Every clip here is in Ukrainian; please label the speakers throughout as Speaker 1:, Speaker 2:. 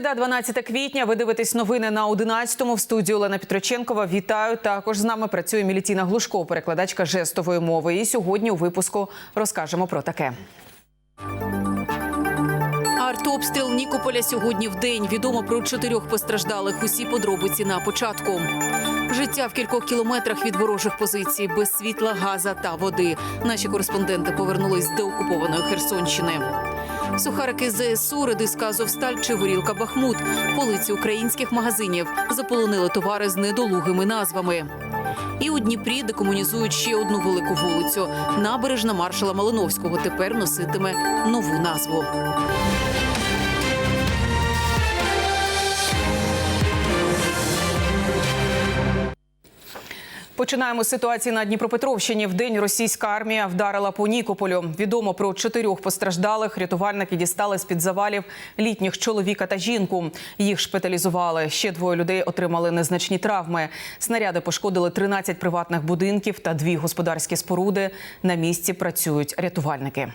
Speaker 1: Середа, 12 квітня. Ви дивитесь новини на 11-му. В студії Олена Петроченкова. Вітаю. Також з нами працює Мілітіна Глушко, перекладачка жестової мови. І сьогодні у випуску розкажемо про таке.
Speaker 2: Артобстріл Нікополя сьогодні в день. Відомо про чотирьох постраждалих. Усі подробиці на початку. Життя в кількох кілометрах від ворожих позицій, без світла, газа та води. Наші кореспонденти повернулись до окупованої Херсонщини. Сухарики ЗСУ, редиска Азовсталь чи горілка Бахмут. Полиці українських магазинів заполонили товари з недолугими назвами. І у Дніпрі декомунізують ще одну велику вулицю. Набережна маршала Малиновського тепер носитиме нову назву.
Speaker 1: Починаємо з ситуації на Дніпропетровщині. В день російська армія вдарила по Нікополю. Відомо про чотирьох постраждалих. Рятувальники дістали з під завалів літніх чоловіка та жінку. Їх шпиталізували. Ще двоє людей отримали незначні травми. Снаряди пошкодили 13 приватних будинків та дві господарські споруди. На місці працюють рятувальники.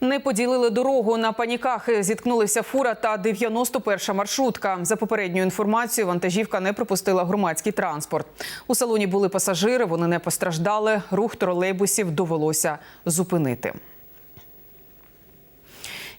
Speaker 1: Не поділили дорогу на паніках. Зіткнулися фура та 91 маршрутка. За попередньою інформацією, вантажівка не пропустила громадський транспорт. У салоні були пасажири. Вони не постраждали. Рух тролейбусів довелося зупинити.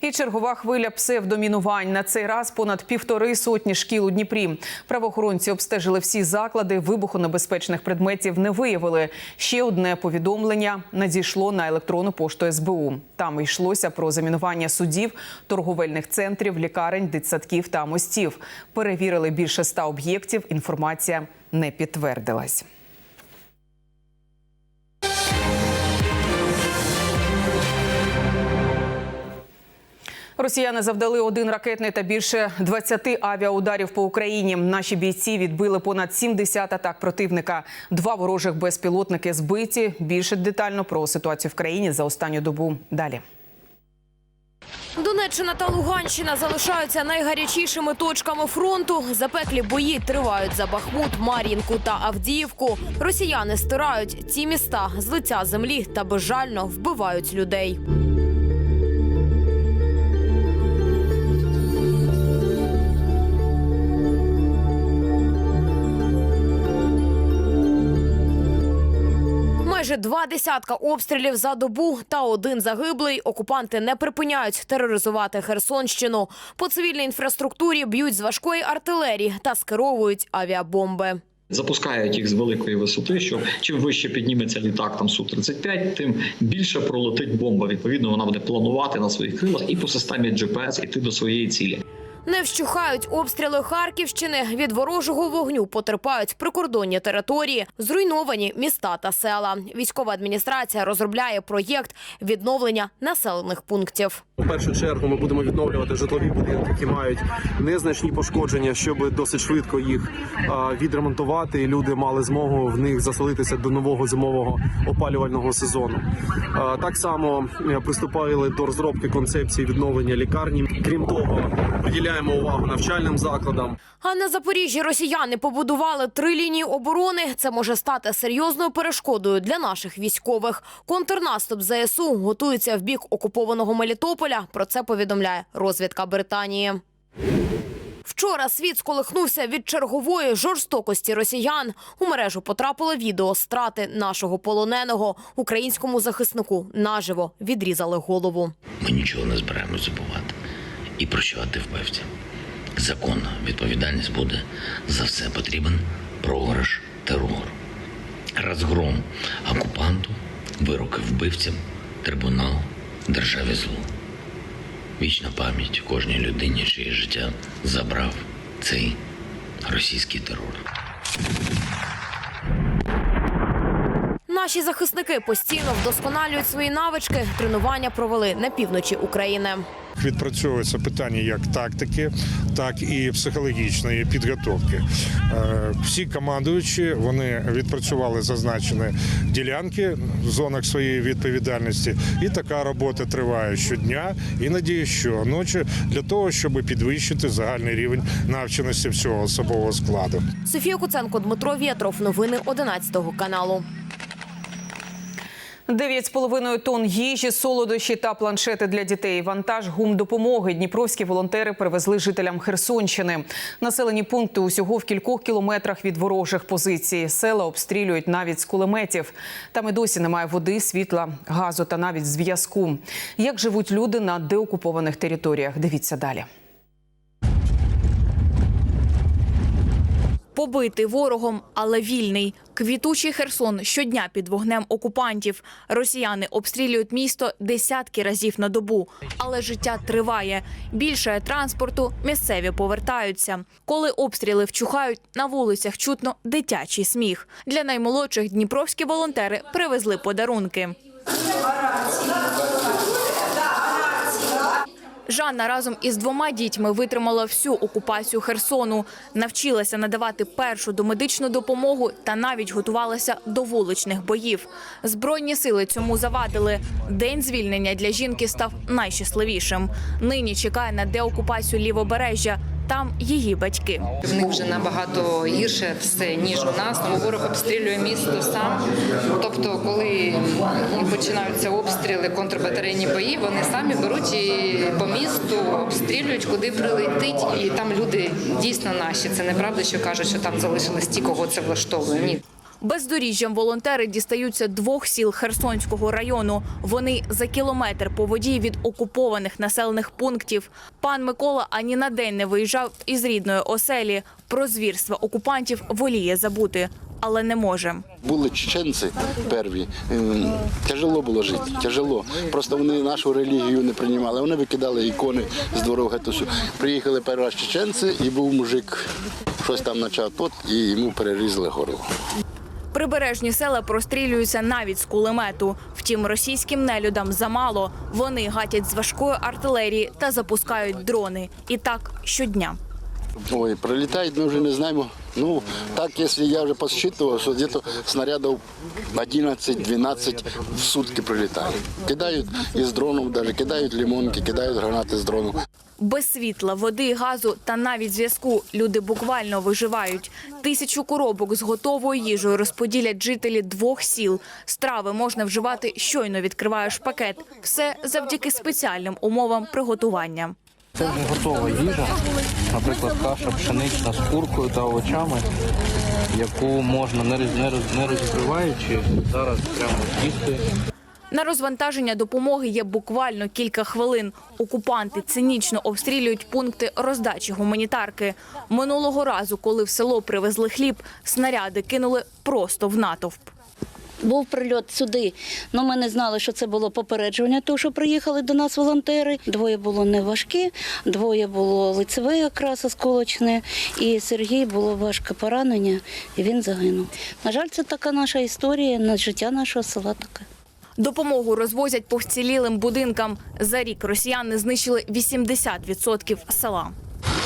Speaker 1: І чергова хвиля псевдомінувань. На цей раз понад півтори сотні шкіл у Дніпрі. Правоохоронці обстежили всі заклади. Вибухонебезпечних предметів не виявили. Ще одне повідомлення надійшло на електронну пошту СБУ. Там йшлося про замінування судів, торговельних центрів, лікарень, дитсадків та мостів. Перевірили більше ста об'єктів. Інформація не підтвердилась. Росіяни завдали один ракетний та більше 20 авіаударів по Україні. Наші бійці відбили понад 70 атак противника. Два ворожих безпілотники збиті. Більше детально про ситуацію в країні за останню добу. Далі.
Speaker 3: Донеччина та Луганщина залишаються найгарячішими точками фронту. Запеклі бої тривають за Бахмут, Мар'їнку та Авдіївку. Росіяни стирають ці міста з лиця землі та безжально вбивають людей. Майже два десятка обстрілів за добу та один загиблий. Окупанти не припиняють тероризувати Херсонщину. По цивільній інфраструктурі б'ють з важкої артилерії та скеровують авіабомби.
Speaker 4: Запускають їх з великої висоти, що чим вище підніметься літак там су 35 тим більше пролетить бомба. Відповідно, вона буде планувати на своїх крилах і по системі GPS іти до своєї цілі.
Speaker 3: Не вщухають обстріли Харківщини. Від ворожого вогню потерпають прикордонні території, зруйновані міста та села. Військова адміністрація розробляє проєкт відновлення населених пунктів.
Speaker 5: У першу чергу ми будемо відновлювати житлові будинки, які мають незначні пошкодження, щоб досить швидко їх відремонтувати. і Люди мали змогу в них заселитися до нового зимового опалювального сезону. Так само е, приступали до розробки концепції відновлення лікарні. Крім того, приділяємо увагу навчальним закладам.
Speaker 3: А на Запоріжжі росіяни побудували три лінії оборони. Це може стати серйозною перешкодою для наших військових. Контрнаступ ЗСУ готується в бік окупованого Мелітополя. Про це повідомляє розвідка Британії. Вчора світ сколихнувся від чергової жорстокості росіян. У мережу потрапило відео страти нашого полоненого українському захиснику. Наживо відрізали голову.
Speaker 6: Ми нічого не збираємось забувати і прощувати вбивцям. Законна відповідальність буде за все потрібен програш терору. Розгром окупанту, вироки вбивцям, трибунал, державі злу. Вічна пам'ять кожній людині, чиє життя забрав цей російський терор.
Speaker 3: Наші захисники постійно вдосконалюють свої навички. Тренування провели на півночі України.
Speaker 7: відпрацьовується питання як тактики, так і психологічної підготовки. Е, Всі командуючі вони відпрацювали зазначені ділянки в зонах своєї відповідальності, і така робота триває щодня, іноді щоночі для того, щоб підвищити загальний рівень навченості всього особового складу.
Speaker 3: Софія Куценко, Дмитро Вєтров. Новини 11 каналу.
Speaker 1: 9,5 тонн їжі, солодощі та планшети для дітей. Вантаж гум допомоги. Дніпровські волонтери привезли жителям Херсонщини. Населені пункти усього в кількох кілометрах від ворожих позицій. Села обстрілюють навіть з кулеметів. Там і досі немає води, світла, газу та навіть зв'язку. Як живуть люди на деокупованих територіях? Дивіться далі.
Speaker 8: Побитий ворогом, але вільний. Квітучий Херсон щодня під вогнем окупантів. Росіяни обстрілюють місто десятки разів на добу. Але життя триває. Більше транспорту місцеві повертаються. Коли обстріли вчухають, на вулицях чутно дитячий сміх. Для наймолодших дніпровські волонтери привезли подарунки. Жанна разом із двома дітьми витримала всю окупацію Херсону, навчилася надавати першу домедичну допомогу та навіть готувалася до вуличних боїв. Збройні сили цьому завадили. День звільнення для жінки став найщасливішим. Нині чекає на деокупацію лівобережжя. Там її батьки.
Speaker 9: В них вже набагато гірше все ніж у нас. Тому ворог обстрілює місто сам. Тобто, коли починаються обстріли, контрбатарейні бої, вони самі беруть і по місту обстрілюють, куди прилетить, і там люди дійсно наші. Це неправда, що кажуть, що там залишились ті, кого це влаштовує. Ні.
Speaker 8: Бездоріжжям волонтери дістаються двох сіл Херсонського району. Вони за кілометр по воді від окупованих населених пунктів. Пан Микола ані на день не виїжджав із рідної оселі. Про звірства окупантів воліє забути, але не може.
Speaker 10: Були чеченці перві. ем, Тяжело було жити, тяжело. Просто вони нашу релігію не приймали. Вони викидали ікони з двору гетто. Приїхали раз чеченці, і був мужик, щось там почав тот, і йому перерізали горло.
Speaker 8: Прибережні села прострілюються навіть з кулемету. Втім, російським нелюдам замало. Вони гатять з важкої артилерії та запускають дрони. І так щодня.
Speaker 10: Ой, прилітають, ми вже не знаємо. Ну, так, якщо я вже посчитував, що десь снарядів 11-12 в сутки прилітає. Кидають із дроном, навіть кидають лимонки, кидають гранати з дрону.
Speaker 8: Без світла, води, газу та навіть зв'язку люди буквально виживають. Тисячу коробок з готовою їжею розподілять жителі двох сіл. Страви можна вживати щойно відкриваєш пакет. Все завдяки спеціальним умовам приготування.
Speaker 11: Це вже готова їжа, наприклад, каша пшенична з куркою та овочами, яку можна не роз- не розігріваючи зараз прямо їсти.
Speaker 8: На розвантаження допомоги є буквально кілька хвилин. Окупанти цинічно обстрілюють пункти роздачі гуманітарки. Минулого разу, коли в село привезли хліб, снаряди кинули просто в натовп.
Speaker 12: Був прильот сюди. Ну, ми не знали, що це було попередження, тому що приїхали до нас волонтери. Двоє було неважкі, двоє було лицеве якраз осколочне, і Сергій було важке поранення, і він загинув. На жаль, це така наша історія, на життя нашого села таке.
Speaker 8: Допомогу розвозять по вцілілим будинкам. За рік росіяни знищили 80% села.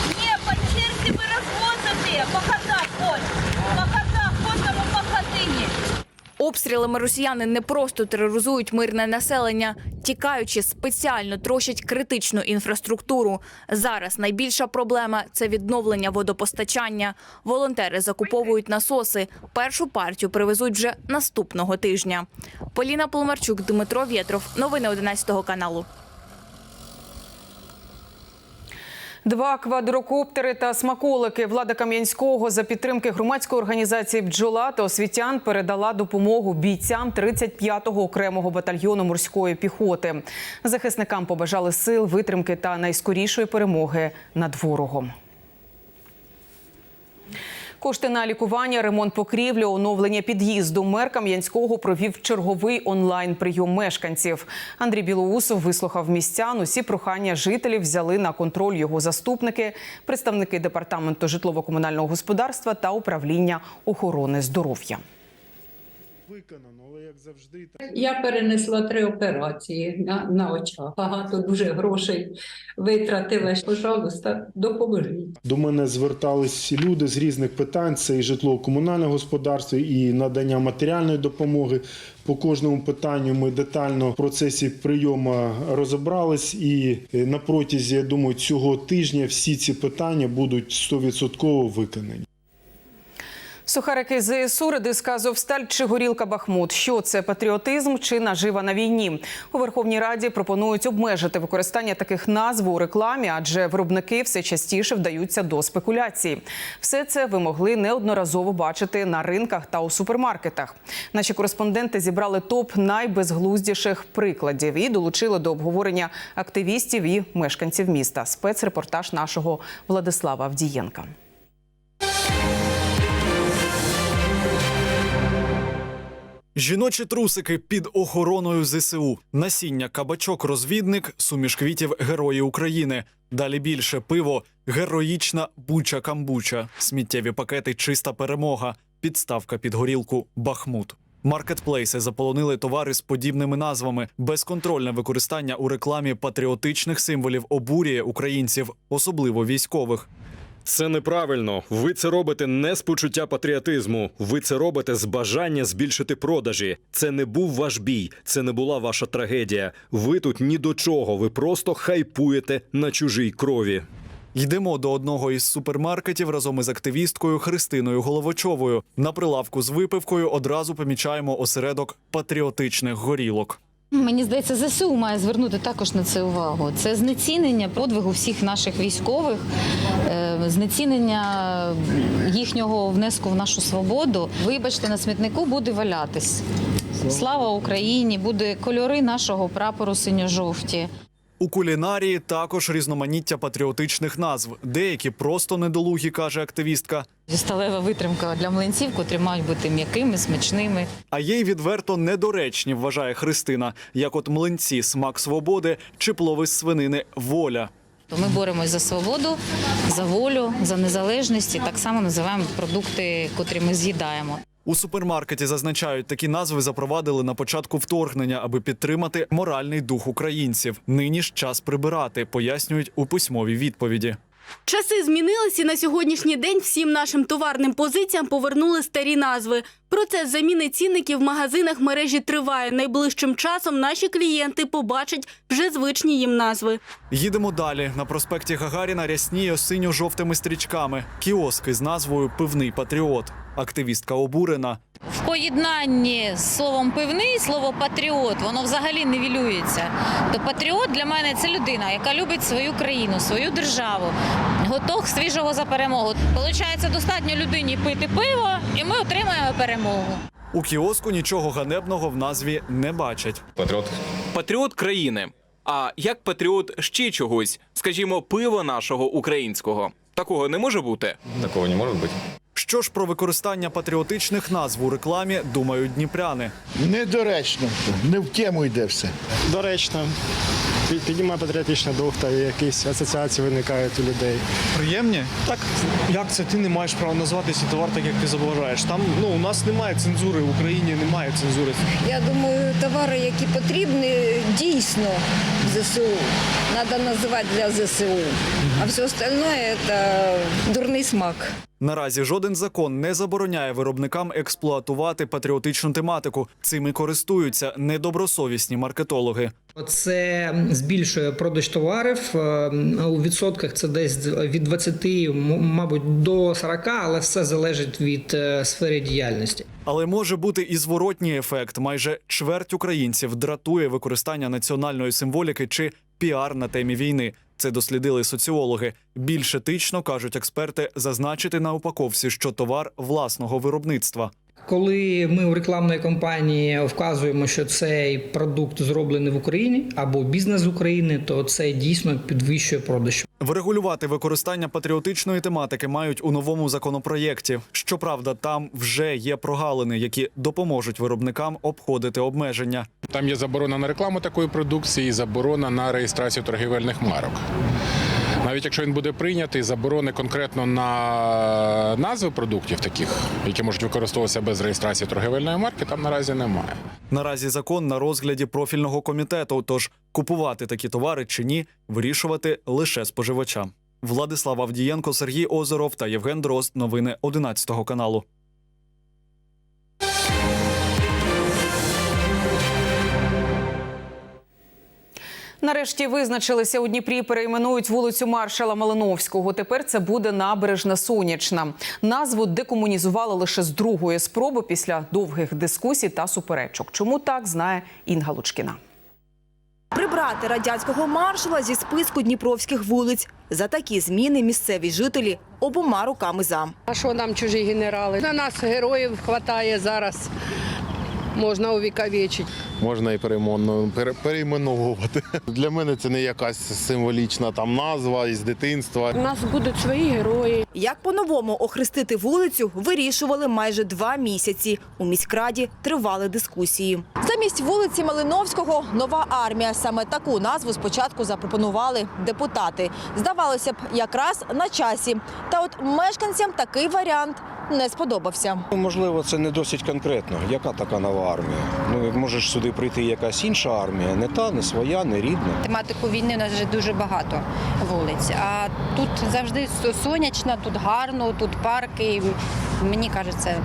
Speaker 13: Ні, панчірки ви розвозите, по хатах, ось, по хатах, кожному по хатині.
Speaker 8: Обстрілами росіяни не просто тероризують мирне населення, тікаючи, спеціально трощать критичну інфраструктуру. Зараз найбільша проблема це відновлення водопостачання. Волонтери закуповують насоси. Першу партію привезуть вже наступного тижня. Поліна Полмарчук, Дмитро Вєтров. Новини 11 каналу.
Speaker 1: Два квадрокоптери та смаколики. Влада Кам'янського за підтримки громадської організації «Бджола» та освітян передала допомогу бійцям 35-го окремого батальйону морської піхоти. Захисникам побажали сил, витримки та найскорішої перемоги над ворогом. Кошти на лікування, ремонт покрівлі, оновлення під'їзду. Мер Кам'янського провів черговий онлайн прийом мешканців. Андрій Білоусов вислухав містян. Усі прохання жителів взяли на контроль його заступники, представники департаменту житлово-комунального господарства та управління охорони здоров'я.
Speaker 5: Виконано, але як завжди,
Speaker 13: Я перенесла три операції на, на очах. Багато дуже грошей витратила. Пожалуйста, допоможіть.
Speaker 5: До мене звертались люди з різних питань: це і житлово-комунальне господарство, і надання матеріальної допомоги. По кожному питанню ми детально в процесі прийому розібрались, і е, на протязі, я думаю, цього тижня всі ці питання будуть 100% виконані.
Speaker 1: Сухарики ЗСУ, редиска Азовсталь чи горілка Бахмут. Що це патріотизм чи нажива на війні? У Верховній Раді пропонують обмежити використання таких назв у рекламі, адже виробники все частіше вдаються до спекуляції. Все це ви могли неодноразово бачити на ринках та у супермаркетах. Наші кореспонденти зібрали топ найбезглуздіших прикладів і долучили до обговорення активістів і мешканців міста. Спецрепортаж нашого Владислава Авдієнка.
Speaker 14: Жіночі трусики під охороною ЗСУ, насіння кабачок-розвідник, суміш квітів Герої України. Далі більше пиво, героїчна буча-камбуча, сміттєві пакети Чиста перемога, підставка під горілку Бахмут. Маркетплейси заполонили товари з подібними назвами. Безконтрольне використання у рекламі патріотичних символів обурює українців, особливо військових.
Speaker 15: Це неправильно. Ви це робите не з почуття патріотизму. Ви це робите з бажання збільшити продажі. Це не був ваш бій, це не була ваша трагедія. Ви тут ні до чого. Ви просто хайпуєте на чужій крові.
Speaker 14: Йдемо до одного із супермаркетів разом із активісткою Христиною Головочовою. На прилавку з випивкою одразу помічаємо осередок патріотичних горілок.
Speaker 16: Мені здається, ЗСУ має звернути також на це увагу. Це знецінення подвигу всіх наших військових, е, знецінення їхнього внеску в нашу свободу. Вибачте, на смітнику буде валятись. Слава Україні! Буде кольори нашого прапору синьо-жовті.
Speaker 14: У кулінарії також різноманіття патріотичних назв. Деякі просто недолугі, каже активістка.
Speaker 16: Сталева витримка для млинців, котрі мають бути м'якими, смачними.
Speaker 14: А є й відверто недоречні, вважає Христина, як от млинці смак свободи чи плови з свинини воля.
Speaker 16: Ми боремось за свободу, за волю, за незалежність і так само називаємо продукти, котрі ми з'їдаємо.
Speaker 14: У супермаркеті зазначають, такі назви запровадили на початку вторгнення, аби підтримати моральний дух українців. Нині ж час прибирати, пояснюють у письмовій відповіді.
Speaker 17: Часи змінились і на сьогоднішній день всім нашим товарним позиціям повернули старі назви. Процес заміни цінників в магазинах мережі триває. Найближчим часом наші клієнти побачать вже звичні їм назви.
Speaker 14: Їдемо далі. На проспекті Гагаріна рясніє синьо-жовтими стрічками. Кіоски з назвою Пивний патріот. Активістка обурена.
Speaker 16: В поєднанні з словом пивний слово патріот воно взагалі нівелюється. То патріот для мене це людина, яка любить свою країну, свою державу, готов свіжого за перемогу. Получається, достатньо людині пити пиво, і ми отримаємо перемогу.
Speaker 14: У кіоску нічого ганебного в назві не бачать.
Speaker 15: Патріот.
Speaker 18: Патріот країни. А як патріот ще чогось, скажімо, пива нашого українського. Такого не може бути.
Speaker 15: Такого не може бути.
Speaker 14: Що ж про використання патріотичних назв у рекламі думають дніпряни?
Speaker 10: Недоречно, не в тему йде все.
Speaker 5: Доречно. Піднімає патріотичний дух та якісь асоціації виникають у людей.
Speaker 11: Приємні?
Speaker 5: Так, як це ти не маєш права назвати свій товар так, як ти забажаєш? Там ну у нас немає цензури, в Україні немає цензури.
Speaker 13: Я думаю, товари, які потрібні дійсно ЗСУ, треба називати для ЗСУ. А все остальное – це дурний смак.
Speaker 14: Наразі жоден закон не забороняє виробникам експлуатувати патріотичну тематику. Цим і користуються недобросовісні маркетологи.
Speaker 19: Це збільшує продаж товарів е, у відсотках. Це десь від 20, м- мабуть, до 40, але все залежить від е, сфери діяльності.
Speaker 14: Але може бути і зворотній ефект. Майже чверть українців дратує використання національної символіки чи піар на темі війни. Це дослідили соціологи. Більш етично кажуть експерти зазначити на упаковці, що товар власного виробництва.
Speaker 19: Коли ми у рекламної кампанії вказуємо, що цей продукт зроблений в Україні або бізнес з України, то це дійсно підвищує продаж.
Speaker 14: Врегулювати використання патріотичної тематики мають у новому законопроєкті. Щоправда, там вже є прогалини, які допоможуть виробникам обходити обмеження.
Speaker 7: Там є заборона на рекламу такої продукції, і заборона на реєстрацію торгівельних марок.
Speaker 20: Навіть якщо він буде прийнятий, заборони конкретно на назви продуктів, таких, які можуть використовуватися без реєстрації торгівельної марки, там наразі немає.
Speaker 14: Наразі закон на розгляді профільного комітету. Тож купувати такі товари чи ні, вирішувати лише споживачам. Владислав Авдієнко, Сергій Озеров та Євген Дрозд. Новини 11 каналу.
Speaker 1: Нарешті визначилися у Дніпрі. Перейменують вулицю маршала Малиновського. Тепер це буде набережна Сонячна. Назву декомунізували лише з другої спроби після довгих дискусій та суперечок. Чому так знає Інга Лучкіна.
Speaker 21: Прибрати радянського маршала зі списку дніпровських вулиць. За такі зміни місцеві жителі обома руками за.
Speaker 22: А що нам чужі генерали? На нас героїв вистачає зараз. Можна увіковічити.
Speaker 5: Можна і перейменовувати. Для мене це не якась символічна там назва із дитинства.
Speaker 22: У нас будуть свої герої.
Speaker 21: Як по-новому охрестити вулицю, вирішували майже два місяці. У міськраді тривали дискусії. Замість вулиці Малиновського нова армія. Саме таку назву спочатку запропонували депутати. Здавалося б, якраз на часі. Та от мешканцям такий варіант не сподобався.
Speaker 23: Можливо, це не досить конкретно. Яка така нова армія? Ну можеш сюди прийти якась інша армія, не та, не своя, не рідна.
Speaker 24: Тематику війни у нас вже дуже багато вулиць. А тут завжди сонячно, тут гарно, тут парки. Мені кажеться,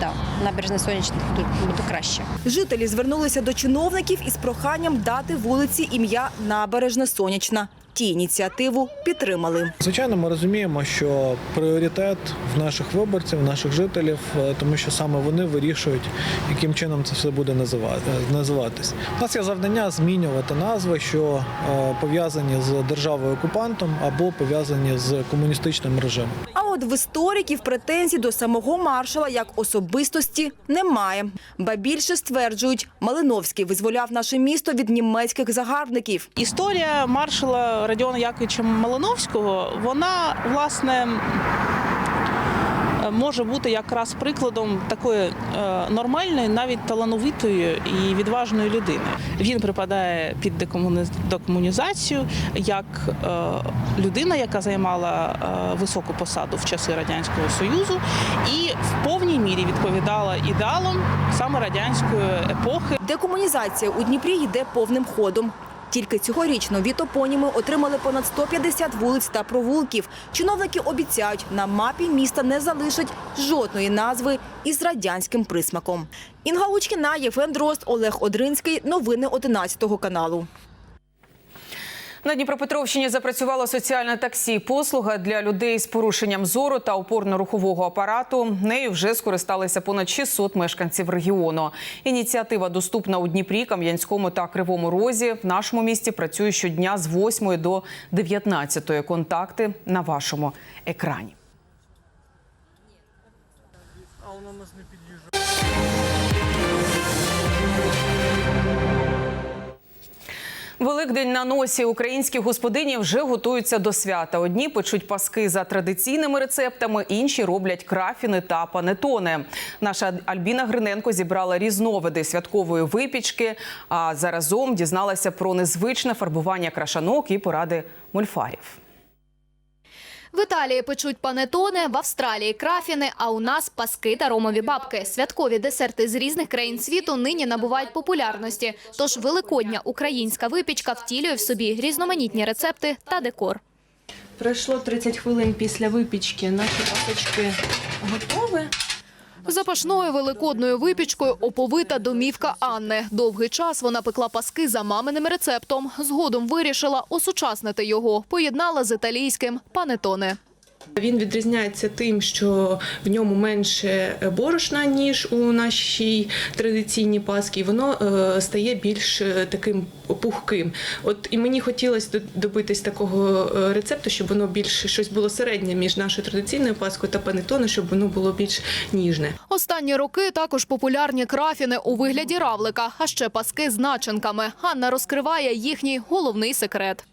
Speaker 24: да, набережна сонячна тут буде краще.
Speaker 21: Жителі звернулися до чиновників із проханням дати вулиці ім'я Набережна Сонячна. Ті ініціативу підтримали.
Speaker 25: Звичайно, ми розуміємо, що пріоритет в наших виборців, в наших жителів, е, тому що саме вони вирішують, яким чином це все буде називати- е, називатись. У нас є завдання змінювати назви, що е, пов'язані з державою окупантом або пов'язані з комуністичним режимом.
Speaker 21: А от в істориків претензій до самого маршала як особистості немає. Ба більше стверджують, Малиновський визволяв наше місто від німецьких загарбників.
Speaker 26: Історія маршала Радіона Яковича Малиновського, вона власне. Може бути якраз прикладом такої е, нормальної, навіть талановитої і відважної людини. Він припадає під декомунізацію як е, людина, яка займала е, високу посаду в часи радянського союзу, і в повній мірі відповідала ідеалам саме радянської епохи.
Speaker 21: Декомунізація у Дніпрі йде повним ходом. Тільки цьогорічно від опоніми отримали понад 150 вулиць та провулків. Чиновники обіцяють, на мапі міста не залишать жодної назви із радянським присмаком. Інга Лучкіна, Євген Дрозд, Олег Одринський. Новини 11 каналу.
Speaker 1: На Дніпропетровщині запрацювало соціальне таксі. Послуга для людей з порушенням зору та опорно-рухового апарату. Нею вже скористалися понад 600 мешканців регіону. Ініціатива доступна у Дніпрі, Кам'янському та Кривому Розі. В нашому місті працює щодня з 8 до 19. Контакти на вашому екрані. Великдень на носі українські господині вже готуються до свята. Одні печуть паски за традиційними рецептами, інші роблять крафіни та панетони. Наша Альбіна Гриненко зібрала різновиди святкової випічки, а заразом дізналася про незвичне фарбування крашанок і поради мольфарів.
Speaker 27: В Італії печуть панетони, в Австралії крафіни, а у нас паски та ромові бабки. Святкові десерти з різних країн світу нині набувають популярності. Тож великодня українська випічка втілює в собі різноманітні рецепти та декор.
Speaker 28: Пройшло 30 хвилин після випічки. Наші пасочки готові.
Speaker 2: Запашною великодною випічкою оповита домівка Анни. Довгий час вона пекла паски за маминим рецептом. Згодом вирішила осучаснити його. Поєднала з італійським панетоне.
Speaker 28: Він відрізняється тим, що в ньому менше борошна, ніж у нашій традиційній паскі. і Воно е, стає більш е, таким пухким. От і мені хотілося до- добитись такого е, рецепту, щоб воно більш щось було середнє між нашою традиційною паскою та панетоне, щоб воно було більш ніжне.
Speaker 2: Останні роки також популярні крафіни у вигляді равлика, а ще паски з начинками. Анна розкриває їхній головний секрет.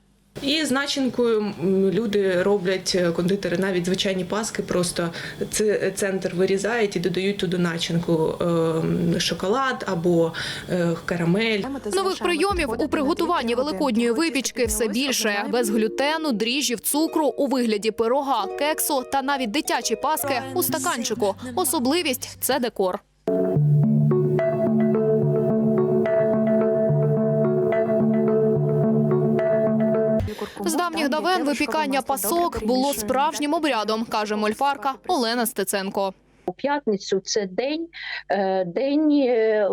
Speaker 28: І з начинкою люди роблять е, кондитери навіть звичайні паски, просто це центр вирізають і додають туди начинку е, шоколад або е, карамель.
Speaker 27: Нових прийомів у приготуванні великодньої випічки все більше без глютену, дріжджів, цукру у вигляді пирога, кексу та навіть дитячі паски у стаканчику. Особливість це декор. З давніх давен випікання пасок було справжнім обрядом, каже мольфарка Олена Стеценко.
Speaker 29: У п'ятницю це день, е, день е,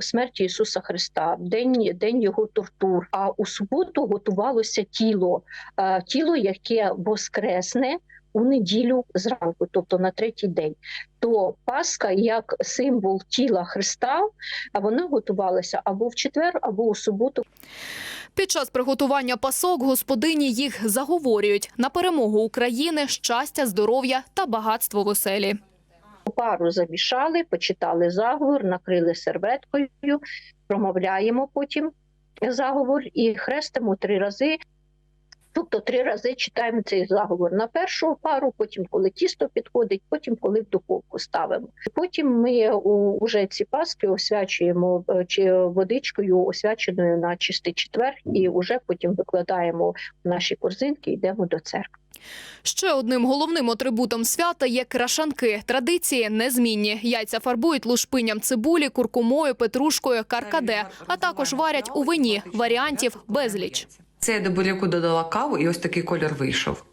Speaker 29: смерті Ісуса Христа, день, день його тортур. А у суботу готувалося тіло, е, тіло, яке воскресне у неділю зранку, тобто на третій день. То Пасха як символ тіла Христа, а вона готувалася або в четвер, або у суботу.
Speaker 27: Під час приготування пасок господині їх заговорюють на перемогу України, щастя, здоров'я та багатство в оселі.
Speaker 29: Пару замішали, почитали заговор, накрили серветкою, промовляємо потім заговор і хрестимо три рази. Тобто три рази читаємо цей заговор на першу пару, потім коли тісто підходить, потім коли в духовку ставимо. Потім ми уже ці паски освячуємо е, чи водичкою, освяченою на чистий четвер, і вже потім викладаємо в наші корзинки, йдемо до церкви.
Speaker 27: Ще одним головним атрибутом свята є крашанки. Традиції незмінні. Яйця фарбують лушпинням цибулі, куркумою, петрушкою, каркаде, а також варять у вині. Варіантів безліч.
Speaker 30: Це я до буряку додала каву, і ось такий колір вийшов.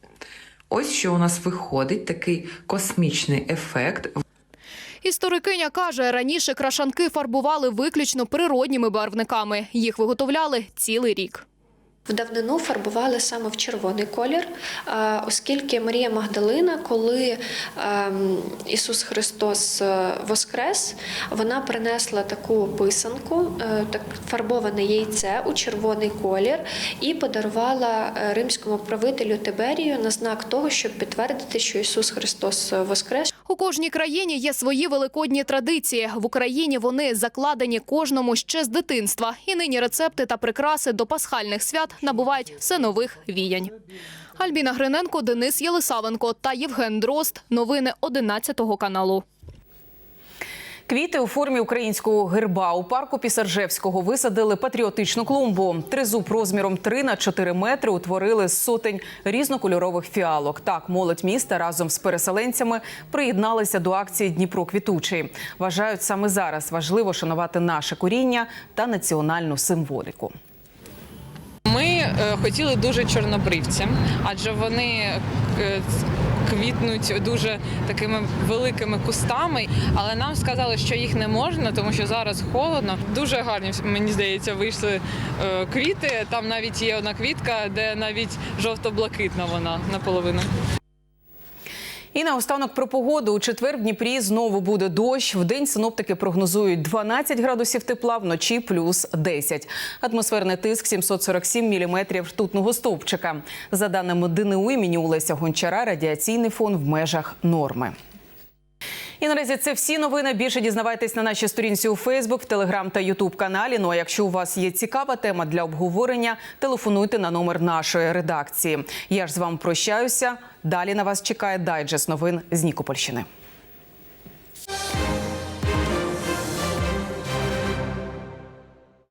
Speaker 30: Ось що у нас виходить, такий космічний ефект.
Speaker 27: Історикиня каже, раніше крашанки фарбували виключно природніми барвниками. Їх виготовляли цілий рік.
Speaker 31: В давнину фарбували саме в червоний колір, оскільки Марія Магдалина, коли ем, Ісус Христос е, воскрес, вона принесла таку писанку, е, так фарбоване яйце у червоний колір, і подарувала е, римському правителю Тиберію на знак того, щоб підтвердити, що Ісус Христос воскрес.
Speaker 27: У кожній країні є свої великодні традиції. В Україні вони закладені кожному ще з дитинства. І нині рецепти та прикраси до пасхальних свят набувають все нових віянь. Альбіна Гриненко, Денис Єлисавенко та Євген Дрозд. Новини 11 каналу.
Speaker 1: Квіти у формі українського герба у парку Пісаржевського висадили патріотичну клумбу. Тризуб розміром 3 на 4 метри утворили сотень різнокольорових фіалок. Так, молодь міста разом з переселенцями приєдналися до акції Дніпро квітучий. Вважають саме зараз важливо шанувати наше коріння та національну символіку.
Speaker 32: Ми е, хотіли дуже чорнобривцям, адже вони е, квітнуть дуже такими великими кустами. Але нам сказали, що їх не можна, тому що зараз холодно. Дуже гарні мені здається, вийшли е, квіти. Там навіть є одна квітка, де навіть жовто-блакитна вона наполовину.
Speaker 1: І наостанок про погоду. У четвер в Дніпрі знову буде дощ. В день синоптики прогнозують 12 градусів тепла, вночі плюс 10. Атмосферний тиск 747 міліметрів ртутного стовпчика. За даними ДНУ імені Олеся Гончара, радіаційний фон в межах норми. І наразі це всі новини. Більше дізнавайтесь на нашій сторінці у Фейсбук, Телеграм та Ютуб каналі. Ну а якщо у вас є цікава тема для обговорення, телефонуйте на номер нашої редакції. Я ж з вами прощаюся. Далі на вас чекає дайджест новин з Нікопольщини.